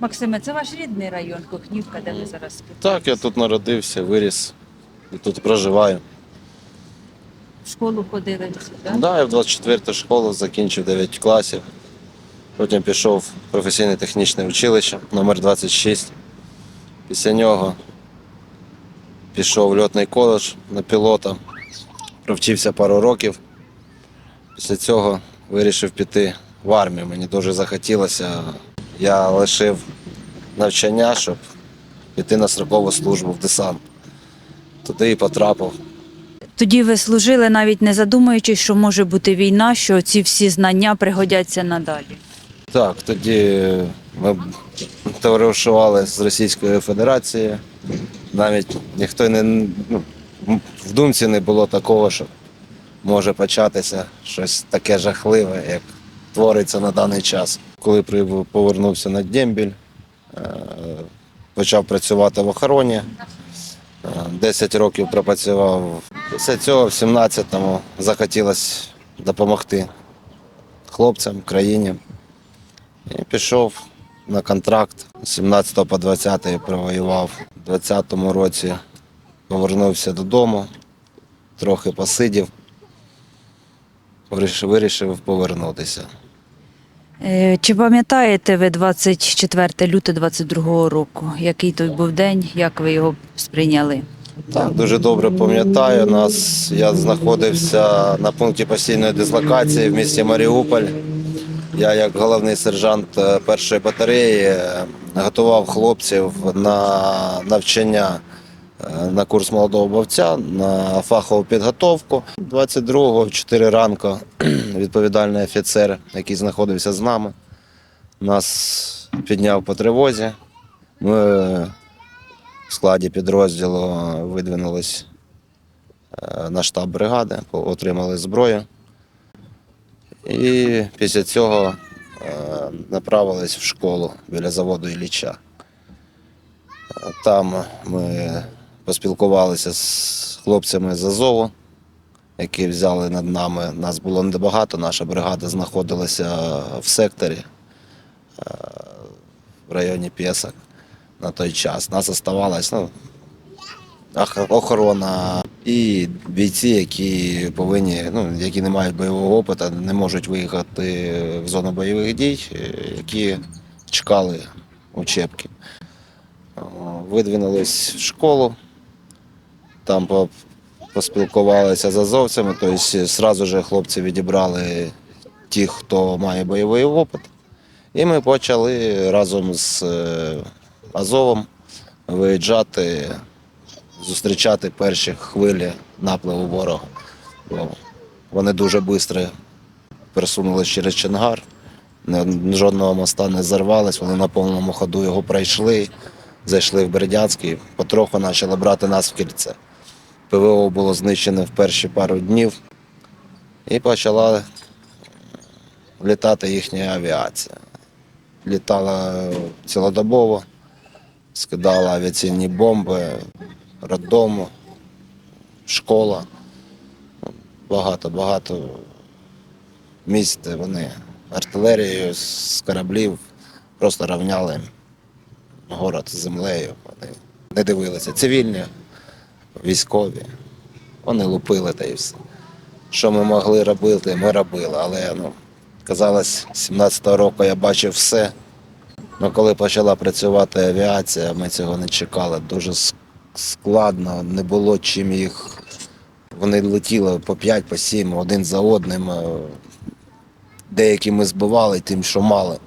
Максиме, це ваш рідний район, Кухнівка, де ви зараз співаєте? Так, я тут народився, виріс і тут проживаю. В школу ходили Так, так? да, я в 24 школу закінчив 9 класів. Потім пішов в професійне технічне училище номер 26. Після нього пішов в льотний коледж на пілота, провчився пару років. Після цього вирішив піти в армію. Мені дуже захотілося. Я лишив навчання, щоб піти на строкову службу в десант. Туди і потрапив. Тоді ви служили навіть не задумуючись, що може бути війна, що ці всі знання пригодяться надалі. Так, тоді ми товаришували з Російською Федерацією. Навіть ніхто не ну, в думці не було такого, що може початися щось таке жахливе, як твориться на даний час. Коли повернувся на Дембіль, е, почав працювати в охороні. Е, 10 років пропрацював. Після цього в 17-му захотілося допомогти хлопцям, країні. І пішов на контракт. З 17 по 20 провоював. У 20-му році повернувся додому, трохи посидів, вирішив, повернутися. Е, Чи пам'ятаєте ви 24 лютого 22 року? Який той був день, як ви його сприйняли? Так, дуже добре пам'ятаю. Нас я знаходився на пункті постійної дислокації в місті Маріуполь. Я, як головний сержант е, першої батареї, е, готував хлопців на навчання на курс молодого бовця, на фахову підготовку. 22-го в 4 ранку відповідальний офіцер, який знаходився з нами, нас підняв по тривозі. Ми в складі підрозділу видвинулись е, на штаб бригади, отримали зброю. І після цього е, направились в школу біля заводу Ілліча. Е, Там ми поспілкувалися з хлопцями з Азову, які взяли над нами. Нас було небагато, наша бригада знаходилася в секторі е, в районі Пєсок на той час. Нас оставалось ну, охорона і бійці, які повинні, ну, які не мають бойового опиту, не можуть виїхати в зону бойових дій, які чекали учебки. Видвинулись в школу, там поспілкувалися з азовцями, тобто одразу же хлопці відібрали тих, хто має бойовий опит. І ми почали разом з е, Азовом виїжджати, зустрічати перші хвилі напливу ворога. Вони дуже швидко пересунулися через Чонгар, ні- жодного моста не зарвались, вони на повному ходу його пройшли, зайшли в Бердянський, потроху почали брати нас в кільце. ПВО було знищене в перші пару днів і почала літати їхня авіація. Літала цілодобово, скидала авіаційні бомби, роддому, школа. Багато-багато місць, вони артилерією з кораблів просто рівняли город з землею. Вони не дивилися. Цивільні, військові. Вони лупили та і все. Що ми могли робити, ми робили. Але ну, казалось, 17-го року я бачив все. Ну, коли почала працювати авіація, ми цього не чекали. Дуже складно, не було чим їх. Вони летіли по 5, по 7, один за одним. Е, Деякі ми збивали тим, що мали.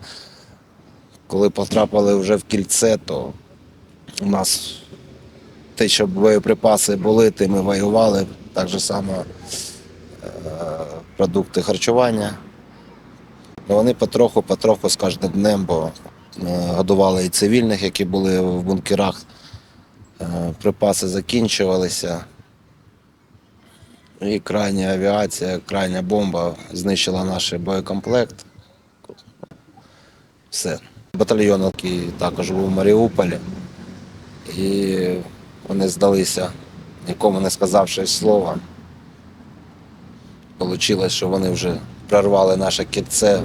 Коли потрапили вже в кільце, то у нас те, що боєприпаси були, тим ми воювали. Так же само е, продукти харчування. Ну, Вони потроху-потроху з кожним днем, бо е, годували і цивільних, які були в бункерах. Е, Припаси закінчувалися. І крайня авіація, крайня бомба знищила наш боєкомплект. Все. Батальйон, який також був в Маріуполі. І вони здалися, нікому не сказавши слова. Получилось, що вони вже прорвали наше кільце.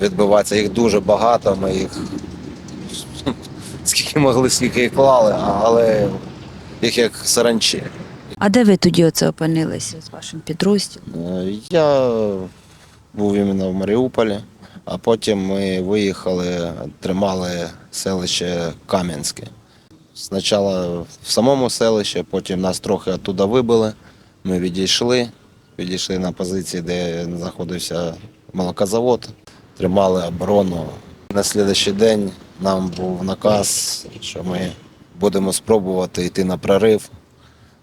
Відбиватися їх дуже багато, ми їх скільки могли, скільки і клали, але їх як саранчі. А де ви тоді оце опинилися з вашим підрозділом? Е, Я був іменно в Маріуполі, а потім ми виїхали, тримали селище Кам'янське. Спочатку в самому селищі, потім нас трохи оттуда вибили. Ми відійшли, відійшли на позиції, де знаходився молокозавод, тримали оборону. На слідчий день нам був наказ, що ми будемо спробувати йти на прорив.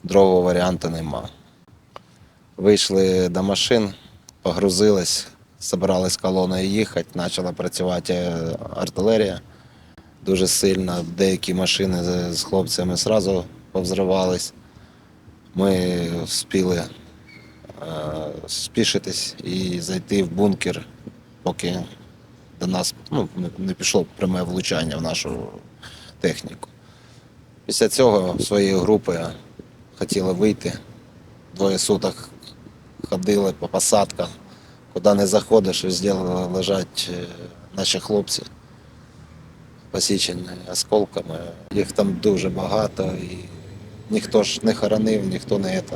Другого варіанту нема. Вийшли до машин, погрузились, збирались колоною їхати, почала працювати артилерія дуже сильно. Деякі машини з- хлопцями одразу повзривались. Ми встигли е, спішитись і зайти в бункер, поки до нас ну, не- не пішло пряме влучання в нашу техніку. Після цього своєї групи хотіли вийти. Двоє суток ходили по посадках. Куди не заходиш, везде лежать е, наші хлопці, посічені осколками. Їх там дуже багато і ніхто ж не хоронив, ніхто не це.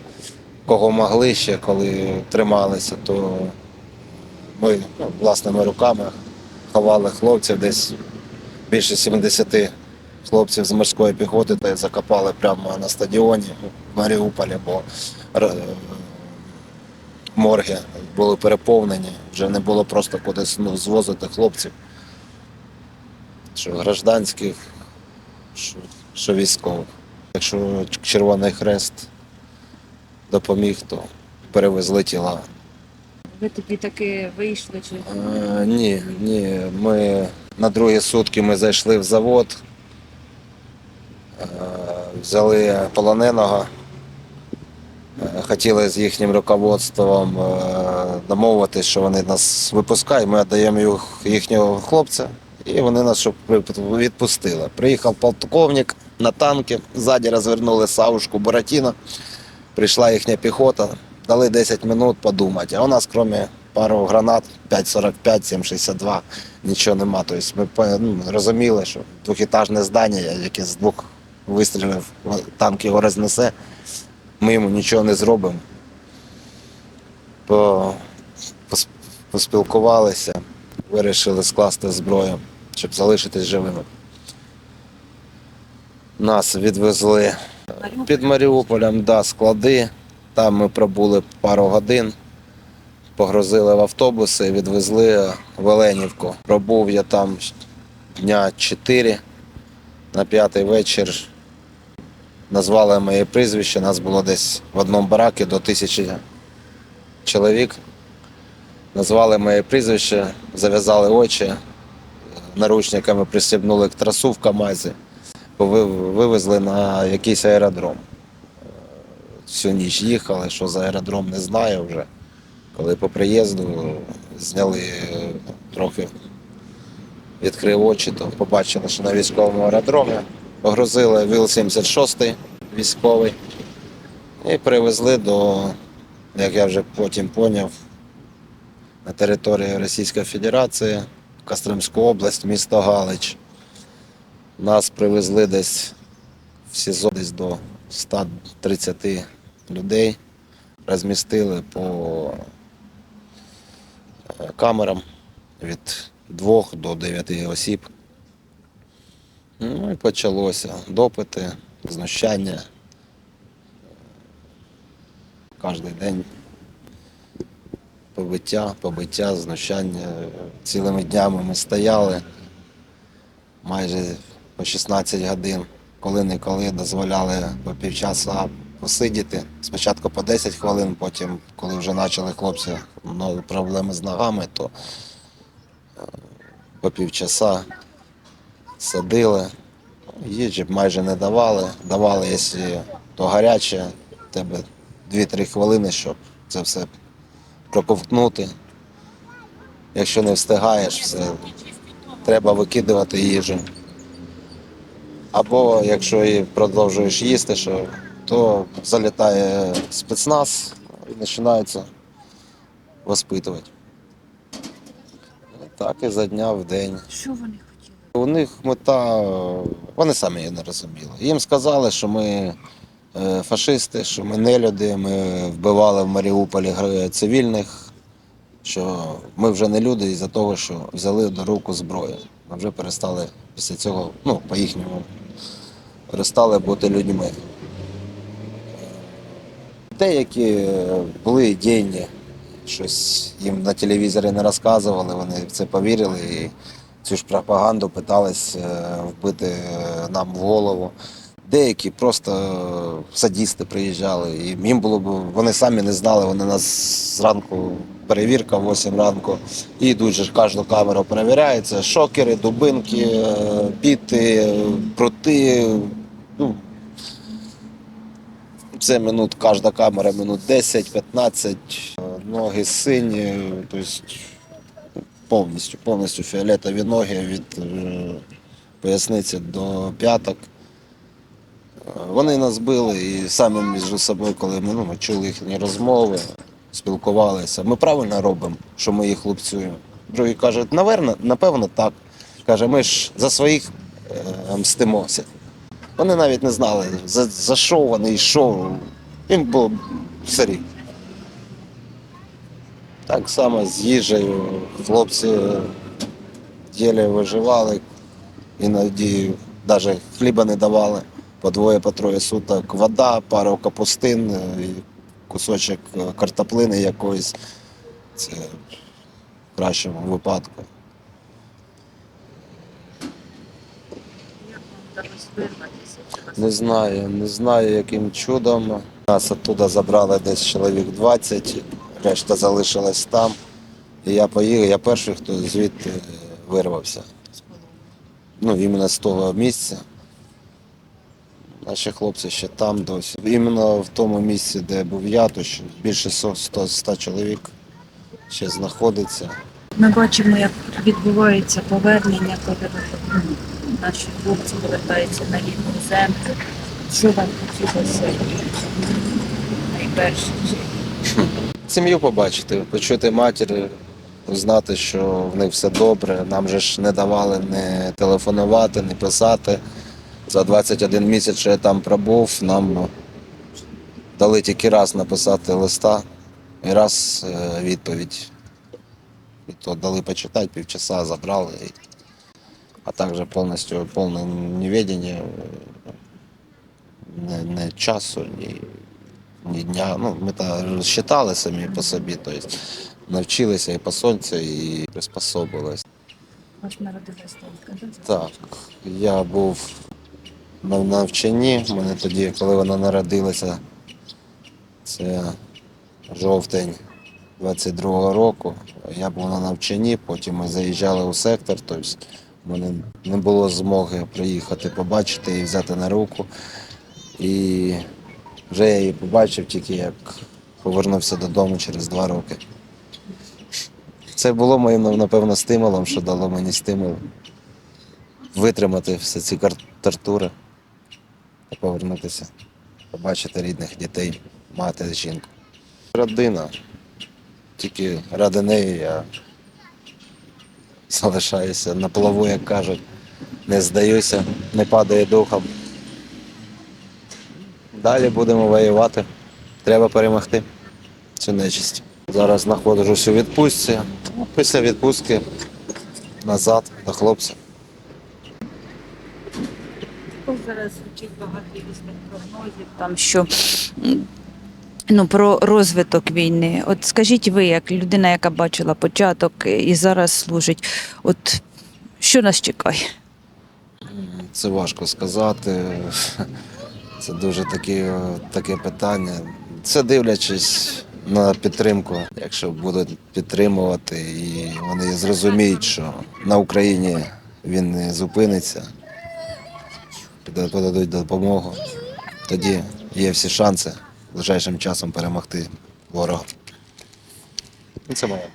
Кого могли ще, коли трималися, то ми власними руками ховали хлопців десь більше 70 хлопців з морської піхоти та закопали прямо на стадіоні в Маріуполі, бо морги були переповнені, вже не було просто кудись ну, звозити хлопців. Що гражданських, що, що військових. Якщо Червоний Хрест допоміг, то перевезли тіла. Ви тоді таки вийшли чи Е, ні, ні. Ми на другі сутки ми зайшли в завод, е, взяли полоненого. Е, Хотіли з їхнім руководством домовитись, що вони нас випускають, ми віддаємо їх- їхнього хлопця, і вони нас щоб відпустили. Приїхав полковник на танки, ззаді розвернули Савушку Буратіно, прийшла їхня піхота, дали 10 минут подумати. А у нас, крім пару гранат 5,45, 7,62, нічого нема. Тобто ми ну, розуміли, що двохетажне здання, яке з двох вистрілів танк його рознесе, ми йому нічого не зробимо. По, поспілкувалися, вирішили скласти зброю, щоб залишитись живими. Нас відвезли під Маріуполем, да, склади. Там ми пробули пару годин, погрузили в автобуси, відвезли в Оленівку. Пробув я там дня 4 на п'ятий вечір. Назвали моє прізвище, нас було десь в одному баракі до тисячі чоловік. Назвали моє прізвище, зав'язали очі, наручниками пристібнули к трасу в КАМАЗі, вивезли на якийсь аеродром. Всю ніч їхали, що за аеродром не знаю вже. Коли по приїзду зняли трохи, відкрив очі, то побачили, що на військовому аеродромі погрузили ВІЛ-76 військовий і привезли до, як я вже потім поняв, на території Російської Федерації, Костромську область, місто Галич. Нас привезли десь в СІЗО десь до 130 людей, розмістили по е, камерам від 2 до 9 осіб. Ну і почалося допити, знущання. Кожен день побиття, побиття, знущання. Цілими днями ми стояли майже по 16 годин, коли-неколи дозволяли по півчаса посидіти. Спочатку по 10 хвилин, потім, коли вже почали хлопці ну, проблеми з ногами, то е, по півчаса садили. Їжі майже не давали. Давали, якщо то гаряче, тебе 2-3 хвилини, щоб це все проковтнути. Якщо не встигаєш, все, треба викидувати їжу. Або якщо і продовжуєш їсти, що, то залітає спецназ і починаються воспитувати. Так і за дня в день. що вони хотіли? У них мета, вони самі її не розуміли. Їм сказали, що ми фашисти, що ми не люди, ми вбивали в Маріуполі цивільних, що ми вже не люди із-за того, що взяли до руку зброю. Ми вже перестали після цього, ну, по-їхньому, перестали бути людьми. Деякі е, були ідейні, щось їм на телевізорі не розказували, вони в це повірили і цю ж пропаганду питались е, вбити е, нам в голову. Деякі просто е, садісти приїжджали, і їм було б вони самі не знали. Вони нас зранку перевірка, в 8 ранку, і йдуть же ж кожну камеру перевіряється. Шокери, дубинки, біти, е, прути. Ну, це минут, кожна камера минут 10-15, е, ноги сині, тобто повністю, повністю фіолетові ноги від поясниці до п'яток. Вони нас били і самі між собою, коли ми, ну, ми чули їхні розмови, спілкувалися. Ми правильно робимо, що ми їх лупцюємо. Другі кажуть, наверно, напевно, так. Каже, ми ж за своїх е, мстимося. Вони навіть не знали, за, за що вони і що. Їм було все. Так само з їжею. Хлопці єлі виживали, іноді навіть хліба не давали по двоє, по троє суток. Вода, пару капустин, е, кусочок е, картоплини якоїсь. Це в кращому випадку. Не знаю, не знаю, яким чудом. Нас оттуда забрали десь чоловік 20, решта залишилась там. І я поїхав, я перший, хто звідти вирвався. Ну, іменно з того місця. Наші хлопці ще там досі. Іменно в тому місці, де був я, то ще більше 100, 100, 100 чоловік ще знаходиться. Ми бачимо, як відбувається повернення, коли наші хлопці повертаються на рідну землю. Що вам хотілося найперше? Сім'ю побачити, почути матір, знати, що в них все добре. Нам же ж не давали не телефонувати, не писати. За 21 місяць, що я там пробув, нам дали тільки раз написати листа і раз е, відповідь. І то дали почитати, півчаса забрали. А також повністю повне невідення е, не, не часу, ні, ні дня. Ну, ми та розчитали самі по собі, тобто навчилися і по сонцю, і приспособились. Ваш народилась донька, Так, я був на навчанні. У мене тоді, коли вона народилася, це жовтень 22-го року. Я був на навчанні, потім ми заїжджали у сектор, тобто в мене не було змоги приїхати, побачити і взяти на руку. І вже я її побачив тільки як повернувся додому через два роки. Це було моїм, напевно, стимулом, що дало мені стимул витримати всі ці тортури повернутися, побачити рідних дітей, мати, жінку. Родина. Тільки ради неї я залишаюся на плаву, як кажуть, не здаюся, не падаю духом. Далі будемо воювати. Треба перемогти цю нечисть. Зараз знаходжусь у відпустці. Після відпустки назад до хлопців. Зараз звучить багато різних прогнозів, там що ну, про розвиток війни. От скажіть ви, як людина, яка бачила початок і зараз служить, от що нас чекає? Це важко сказати. Це дуже таке, таке питання. Це дивлячись на підтримку. Якщо будуть підтримувати і вони зрозуміють, що на Україні він не зупиниться, подадуть допомогу, тоді є всі шанси ближайшим часом перемогти ворога. Це моє.